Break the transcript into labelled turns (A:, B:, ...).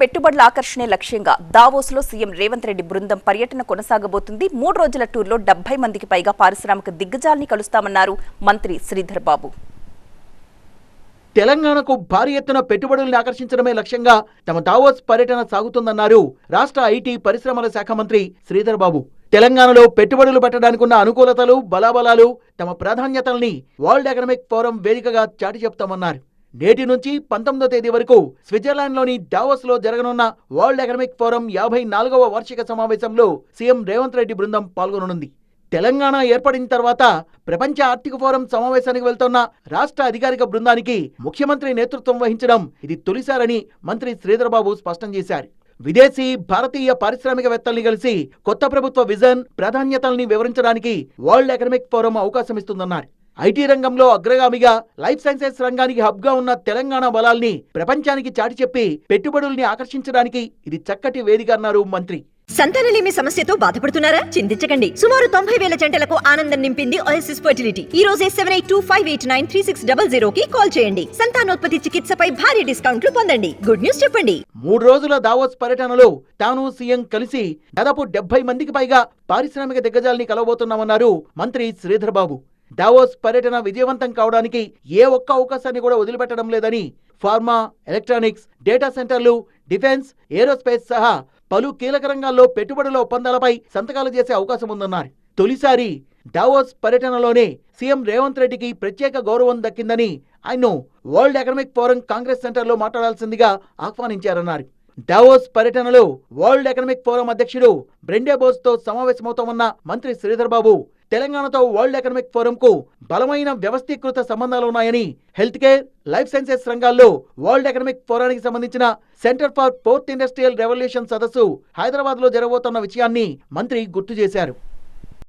A: పెట్టుబడుల ఆకర్షణే లక్ష్యంగా దావోస్లో సీఎం రేవంత్ రెడ్డి బృందం పర్యటన కొనసాగబోతుంది. మూడు రోజుల టూర్లో డెబ్బై మందికి పైగా పారిశ్రామిక దిగ్గజాల్ని కలుస్తామన్నారు మంత్రి శ్రీధర్ బాబు.
B: తెలంగాణకు భారీ ఎత్తున పెట్టుబడుల్ని ఆకర్షించడమే లక్ష్యంగా తమ దావోస్ పర్యటన సాగుతుందన్నారు రాష్ట్ర ఐటీ పరిశ్రమల శాఖ మంత్రి శ్రీధర్ బాబు. తెలంగాణలో పెట్టుబడులు పెట్టడానికి ఉన్న అనుకూలతలు బలాబలాలు తమ ప్రాధాన్యతల్ని వరల్డ్ ఎకనామిక్ ఫోరం వేదికగా చాటి చెప్తామన్నారు నేటి నుంచి పంతొమ్మిదో తేదీ వరకు స్విట్జర్లాండ్లోని డావోస్లో జరగనున్న వరల్డ్ ఎకనామిక్ ఫోరం యాభై నాలుగవ వార్షిక సమావేశంలో సీఎం రేవంత్ రెడ్డి బృందం పాల్గొననుంది. తెలంగాణ ఏర్పడిన తర్వాత ప్రపంచ ఆర్థిక ఫోరం సమావేశానికి వెళ్తున్న రాష్ట్ర అధికారిక బృందానికి ముఖ్యమంత్రి నేతృత్వం వహించడం ఇది తొలిసారని మంత్రి శ్రీధరబాబు స్పష్టం చేశారు. విదేశీ భారతీయ పారిశ్రామికవేత్తల్ని కలిసి కొత్త ప్రభుత్వ విజన్ ప్రాధాన్యతల్ని వివరించడానికి వరల్డ్ ఎకనామిక్ ఫోరం అవకాశం ఇస్తుందన్నారు. ఐటీ రంగంలో అగ్రగామిగా లైఫ్ సైన్సెస్ రంగానికి హబ్గా ఉన్న తెలంగాణ బలాల్ని ప్రపంచానికి చాటి చెప్పి పెట్టుబడుల్ని ఆకర్షించడానికి ఇది చక్కటి వేదిక అన్నారు మంత్రి.
C: సంతానలేమి సమస్యతో బాధపడుతున్నారా? చింతించకండి. సుమారు తొంభై వేల జంటలకు ఆనందం నింపింది ఓఎస్ఎస్ ఫర్టిలిటీ ఈ రోజే seven eight two five eight nine three six double zero కి కాల్ చేయండి. సంతానోత్పత్తి చికిత్సపై భారీ డిస్కౌంట్లు పొందండి. గుడ్ న్యూస్ చెప్పండి.
B: మూడు రోజుల దావోస్ పర్యటనలో తాను సీఎం కలిసి దాదాపు డెబ్బై మందికి పైగా పారిశ్రామిక దిగ్గజాల్ని కలవబోతున్నామన్నారు మంత్రి శ్రీధర్ బాబు దావోస్ పర్యటన విజయవంతం కావడానికి ఏ ఒక్క అవకాశాన్ని కూడా వదిలిపెట్టడం లేదని ఫార్మా ఎలక్ట్రానిక్స్ డేటా సెంటర్లు డిఫెన్స్ ఏరోస్పేస్ సహా పలు కీలక రంగాల్లో పెట్టుబడుల ఒప్పందాలపై సంతకాలు చేసే అవకాశం ఉందన్నారు. తొలిసారి డావోస్ పర్యటనలోనే సీఎం రేవంత్ రెడ్డికి ప్రత్యేక గౌరవం దక్కిందని ఆయన్ను వరల్డ్ ఎకనామిక్ ఫోరం కాంగ్రెస్ సెంటర్లో మాట్లాడాల్సిందిగా ఆహ్వానించారన్నారు. డావోస్ పర్యటనలో వరల్డ్ ఎకనామిక్ ఫోరం అధ్యక్షుడు బ్రెండేబోస్తో సమావేశమవుతామన్న మంత్రి శ్రీధర్బాబు తెలంగాణతో వరల్డ్ ఎకనామిక్ ఫోరం కు బలమైన వ్యవస్థీకృత సంబంధాలు ఉన్నాయని హెల్త్ కేర్ లైఫ్ సైన్సెస్ రంగాల్లో వరల్డ్ ఎకనామిక్ ఫోరానికి సంబంధించిన centre for fourth industrial revolution సదస్సు హైదరాబాద్లో జరగబోతున్న విషయాన్ని మంత్రి గుర్తు చేశారు.